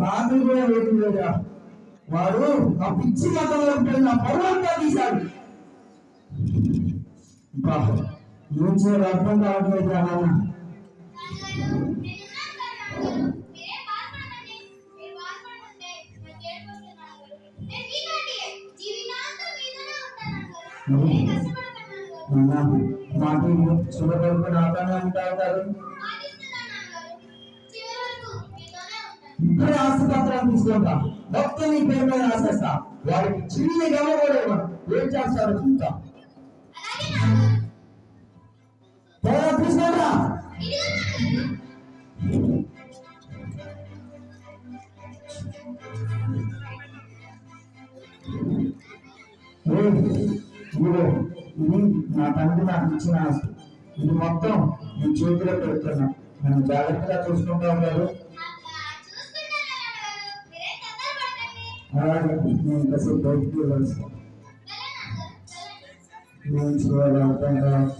నాకు కూడా లేదు లేదా వాడు ఆ పిచ్చి మతంలో నా పరువంతా తీశాడు. ఏం చేయాలి అర్థం కావట్లేదు నాన్న. నాన్న చివరి నాతోనే ఉంటావు కదా ఆస్తిపత్రాలు తీసుకుంటా. మొత్తం నీ పేరు మీద రాసేస్తా. వారికి చిన్ని గమ ఏం చేస్తారో చూద్దాం. త్వరగా తీసుకుంటా. ఇది నా తండ్రి నాకు ఇచ్చిన ఆస్తి. ఇది మొత్తం నీ చేతిలో పెడుతున్నా. నన్ను జాగ్రత్తగా చూసుకుంటా ఉన్నారు. అలాగే నేను కాసేపు బయటికి వెళ్ళాల్సి నేను చూడాలి అర్థం కావాలి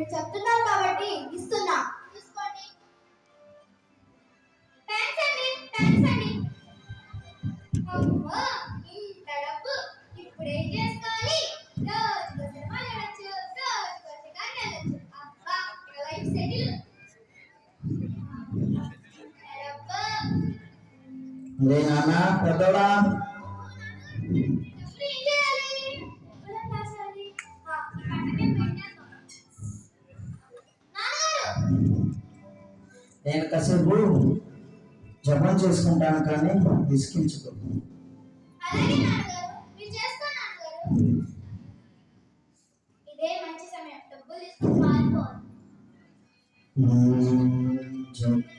మీరు చెప్తున్నారు కాబట్టి ఇస్తున్నా. చూసుకోండి. థ్యాంక్స్ అండి. థ్యాంక్స్ అండి. అమ్మా ఇంత డబ్బు. ఇప్పుడు ఏం చేసుకోవాలి? రోజుకో సినిమా చూడొచ్చు రోజుకో షికార్కి వెళ్ళొచ్చు అబ్బా ఇక లైఫ్ సెటిల్. డబ్బు నాన్న పెద్దోడా? చేసుకుంటాను కానీ విసిగించుకో అలాగే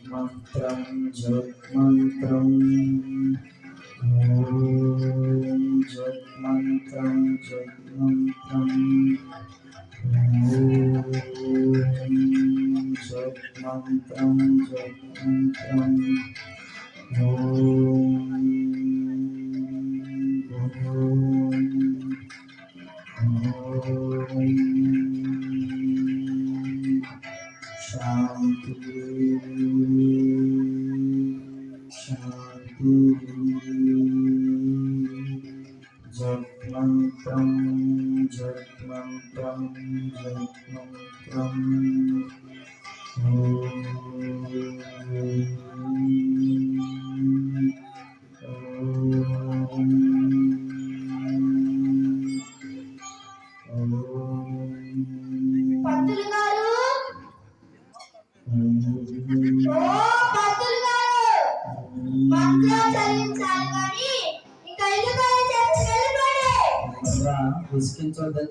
నాన్నగారు जग्मन्त्रं जग्मन्त्रं जग्मन्त्रम्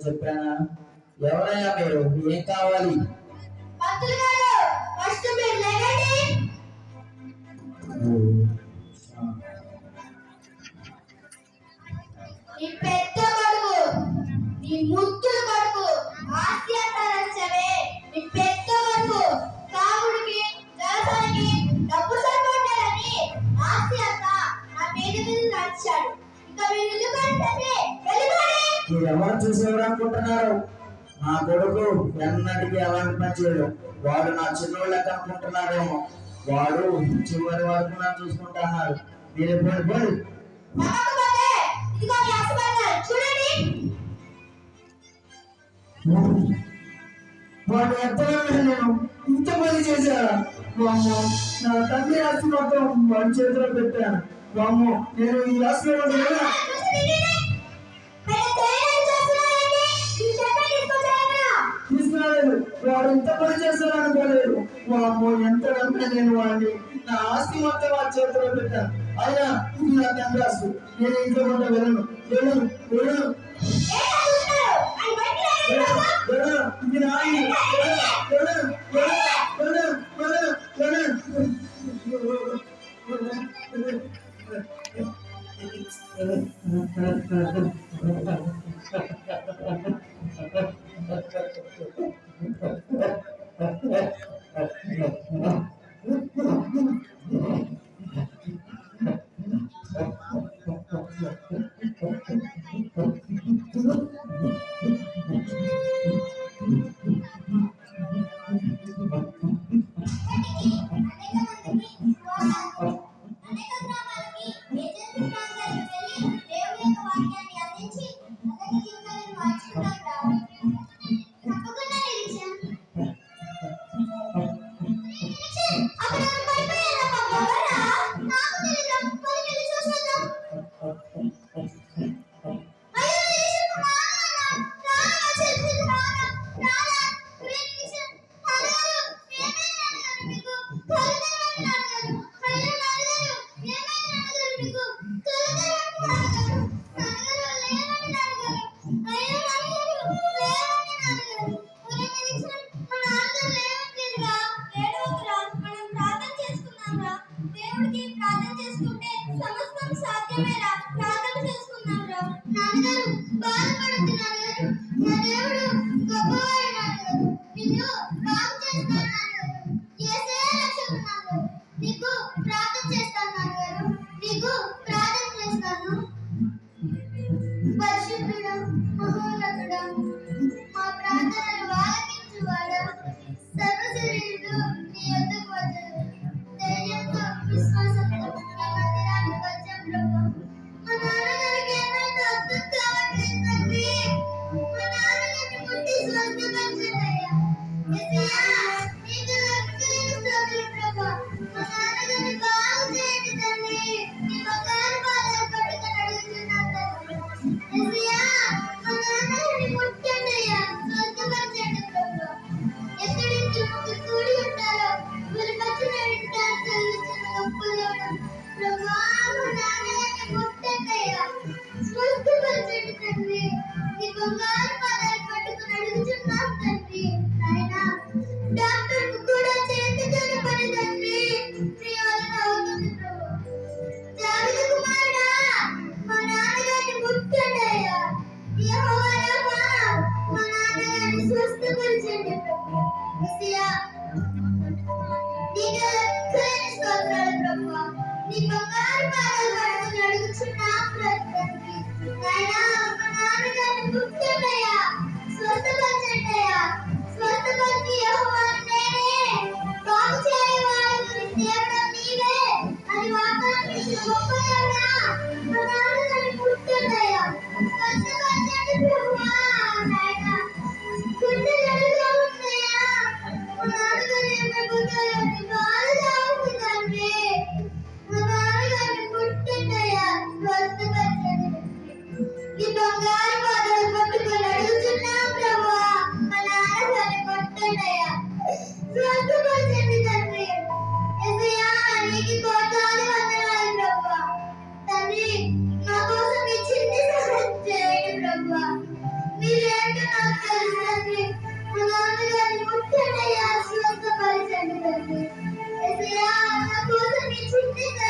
విసిగించొద్దని చెప్పానా చూడు. వాడు నా చిన్నోళ్ళు లెక్క అనుకుంటున్నారేమో వాడు చివరి వరకు నన్ను చూసుకుంటా అన్నారు మీరు ఎప్పుడు వాడు ఎత్తలేదు నేను? ఇంత పని చేశారా నా తండ్రి ఆస్తి మొత్తం వాడి చేతిలో పెట్టాను. వామ్మో నేను ఈ ఆస్తి వాడు ఎంత పని చేస్తాను అనుకోలేదు. వామో ఎంత నమ్మిన నేను వాడిని. నా ఆస్తి మొత్తం వాడి చేతిలో పెట్టాను అయినా ఇది నా తండ్రాసు నేను ఇంట్లో కొంత వెళ్ళను. వెళ్ళను వెళ్ళను. Thank you. Okay. ప్రార్థన చేస్తాను. Happy birthday!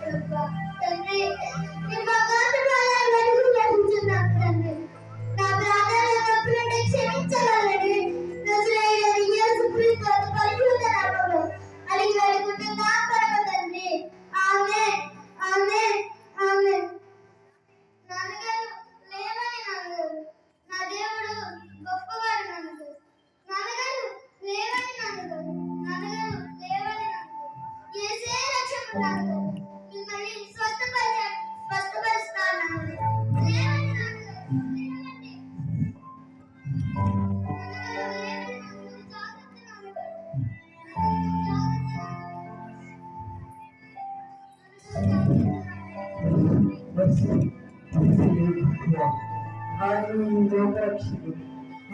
爸爸，等你，你。లోకరక్షకుడు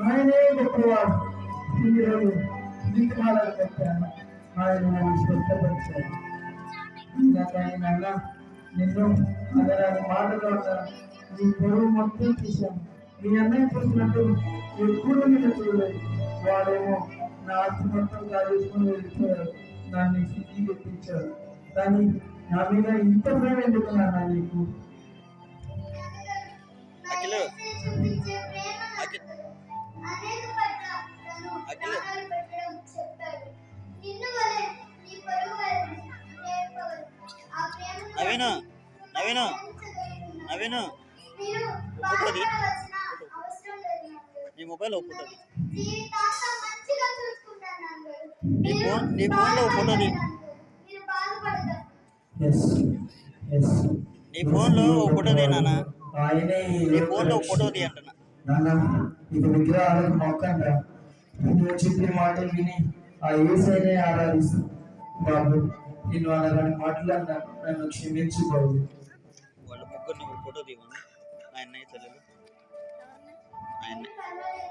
ఆయనే గొప్పవాడు ఈరోజు పెట్టాను ఆయన నన్ను స్వస్థపరిచాడు నిన్ను మాటలు నీ పొరుగు మొత్తం చూశాను నీ అన్నయ్య చూసినట్టు ఎప్పుడు నేను చూడలేదు వాడేమో నా ఆస్తి మొత్తం కాజేసుకుని వెళ్ళిపోయారు దాన్ని సిద్ధి తెప్పించారు దాన్ని నా మీద ఇంత ప్రేమ ఎందుకు నాన్న నీకు? నవీను, నవీను, నవీను, అంకుల్. నీ మొబైల్ అంకుల్. నీ ఫోన్- నీ ఫోన్లో ఎస్ నీ ఫోన్లో ఒక ఫోటో తీ నాన్న. నీ ఫోన్లో ఒక ఫోటో తీ. అంటున్నా ఇది విగ్రహాలకు మొక్కండ్రా నువ్వు చెప్పిన మాటలు విని ఆ ఏసైనే ఆరాధిస్తాను బాబు నిన్ను అలాంటి మాటలు అన్నాను నన్ను క్షమించు బాబు. వాళ్ళ ముగ్గురిని ఒక ఫోటో ఆయన్ని చెల్లెలు ఆయన్ని పర్వాలేదు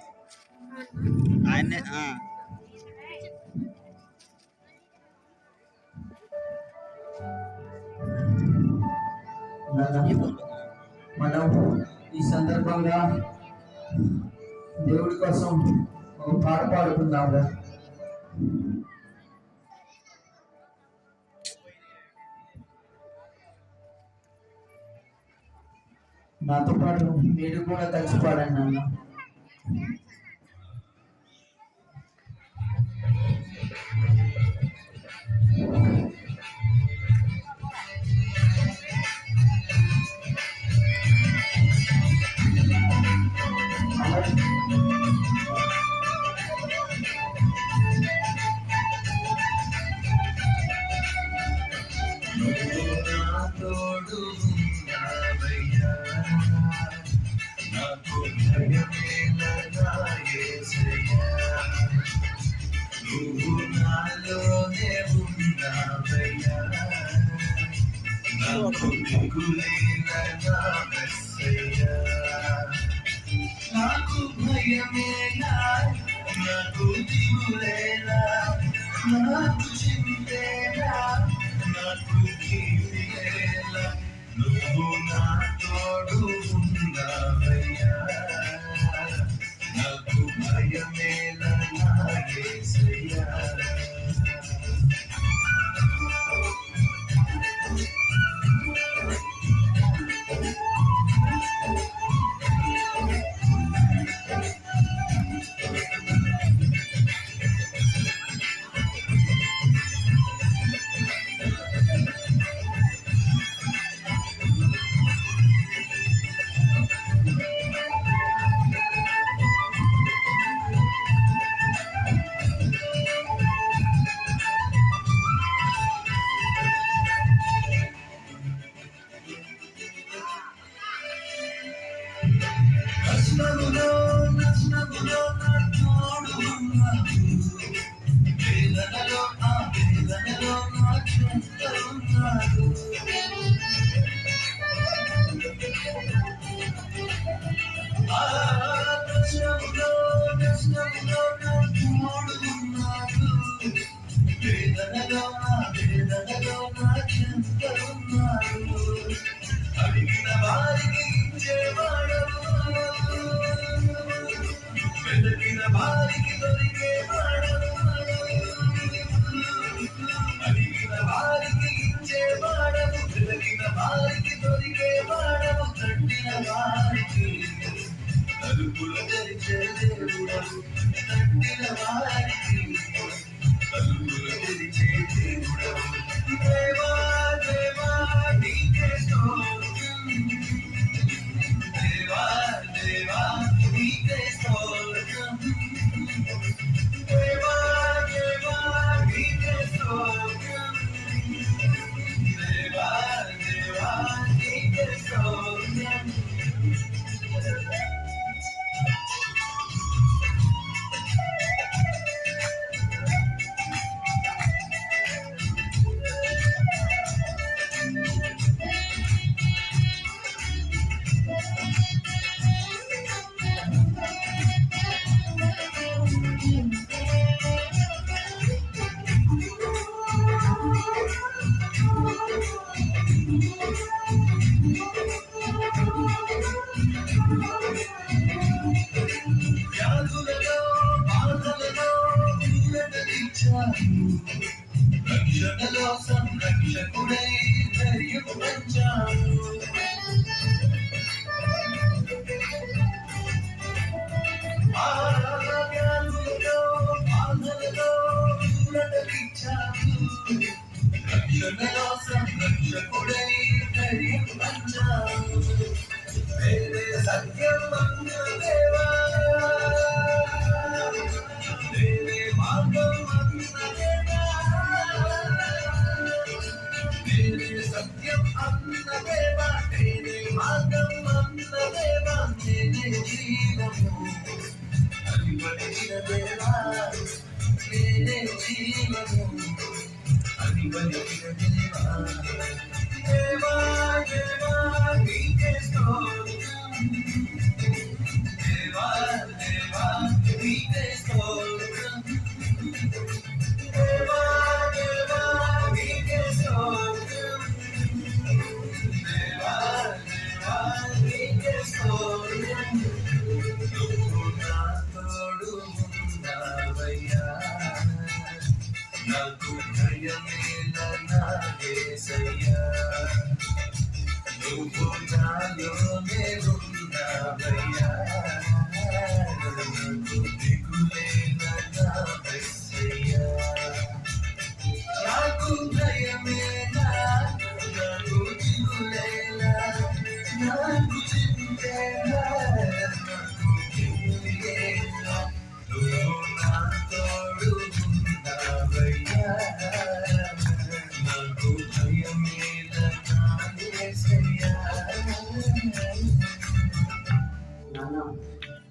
ఆయన్నే. మనం ఈ సందర్భంగా దేవుడి కోసం ఒక పాట పాడుకుందాంరా నాతో పాటు మీరు కూడా కలిసి పాడండి అన్న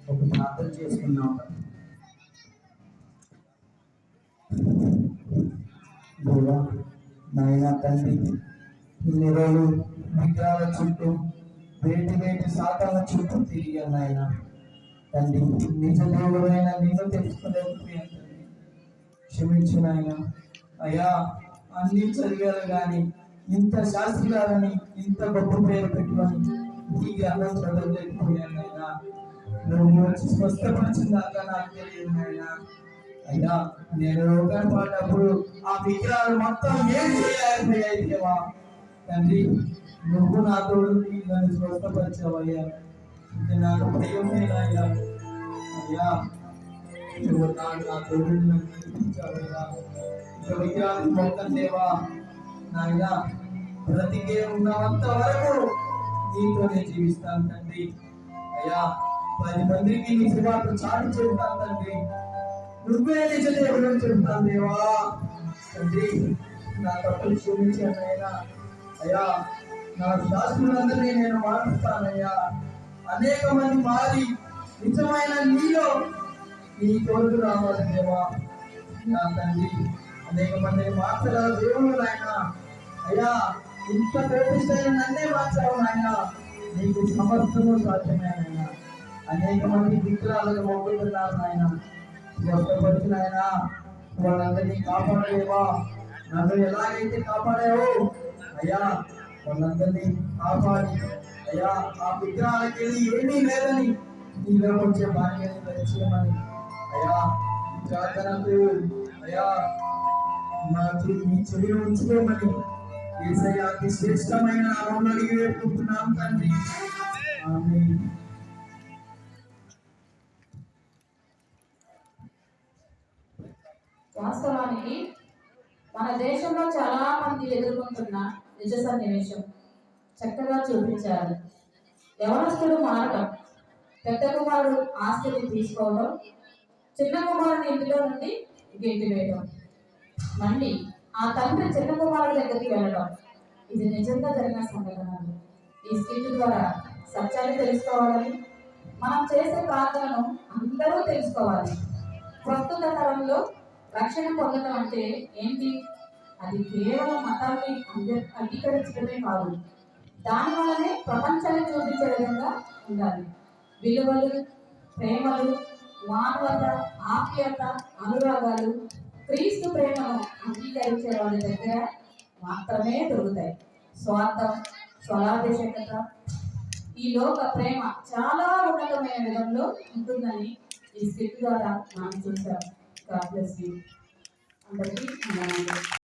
ఒక ప్రార్థన చేసుకున్నాం నాయన తండ్రి ఇన్ని రోజులు విగ్రహాల చుట్టూ వేటి వేటి శాతాల చుట్టూ తిరిగాను నాయన? తండ్రి నిజ దేవుడైన నిన్ను తెలుసుకోలేకపోయాను క్షమించిన ఆయన అయ్యా అన్ని చదివారు కానీ ఇంత శాస్త్రి గారని ఇంత గొప్ప పేరు పెట్టుకొని ఈ గ్రంథం చదవలేకపోయాను ఆయన నువ్వు వచ్చి స్వస్థపరిచిందాక నాకు తెలియదు ఆయన అయ్యా నేను రోగాలు పడినప్పుడు ఆ విగ్రహాలు మొత్తం ఏం చేయాలి? తండ్రి నువ్వు నా తోడు నన్ను స్వస్థపరిచావయ్యా. ఇది నాకు భయమేనయ్యా అయ్యా నువ్వు నా నా తోడు నన్ను నడిపించావయ్యా. ఇక విగ్రహానికి మొత్తం దేవా నాయన బ్రతికే ఉన్నంత వరకు నీతోనే జీవిస్తాను తండ్రి. అయ్యా పది మందికి నీ సువార్త చాటి చెబుతాను తండ్రి. నువ్వే నిజ దేవుడు చెబుతాను దేవా. తండ్రి నా తప్పులు క్షమించాను అయినా అయ్యా నా శాస్త్రులందరినీ నేను మారుస్తానయ్యా అనేక మంది మారి నిజమైన నీలో నీ తోడు రావాలి దేవా. నా తండ్రి అనేక మందిని మార్చగల దేవుడు నాయన. అయ్యా ఇంత కోపిస్తైన నన్నే మార్చావు నాయన. నీకు సమస్తము సాధ్యమే అనేక మంది విగ్రహాలకు మొగ్గుతున్నారు నాయన. స్వస్థపరిచిన ఆయన వాళ్ళందరినీ కాపాడలేవా? నన్ను ఎలాగైతే కాపాడావు? అయ్యా వాళ్ళందరినీ కాపాడి అయ్యా ఆ విగ్రహాలకి ఏమీ లేదని నీలో వచ్చే భాగ్యాన్ని దయచేయమని. అయ్యా ఈ ప్రార్థనకు అయ్యా నాకు చెవి మీ చెవిని ఉంచుకోమని. ఏసయ్య అతి శ్రేష్టమైన నామంలో అడిగి వేడుకుంటున్నాం తండ్రి. ఆమె వాస్తవానికి మన దేశంలో చాలా మంది ఎదుర్కొంటున్న నిజ సన్నివేశం చక్కగా చూపించారు. యవనస్తుడు మారటం పెద్ద కుమారుడు ఆస్తిని తీసుకోవడం చిన్న కుమారుని ఇంటిలో నుండి గెంటి వేయడం మళ్ళీ ఆ తండ్రి చిన్న కుమారుడి దగ్గరికి వెళ్ళడం. ఇది నిజంగా జరిగిన సంఘటనలు ఈ స్కిట్ ద్వారా సత్యాన్ని తెలుసుకోవాలని మనం చేసే ప్రార్థనను అందరూ తెలుసుకోవాలి. ప్రస్తుత తరంలో రక్షణ పొందడం అంటే ఏంటి? అది కేవలం మతాన్ని అంగీకరించడమే కాదు. దాని వల్లనే ప్రపంచాన్ని చూపించే విధంగా ఉండాలి. విలువలు ప్రేమలు మానవత ఆప్యత అనురాగాలు క్రీస్తు ప్రేమను అంగీకరించే వాళ్ళ దగ్గర మాత్రమే దొరుకుతాయి. స్వార్థం స్వలాభిషేకత ఈ లోక ప్రేమ చాలా ఉన్నతమైన విధంలో ఉంటుందని ఈ స్క్రిప్ట్ ద్వారా మనం చూసాం గాడ్ బ్లెస్ యూ. అందరికీ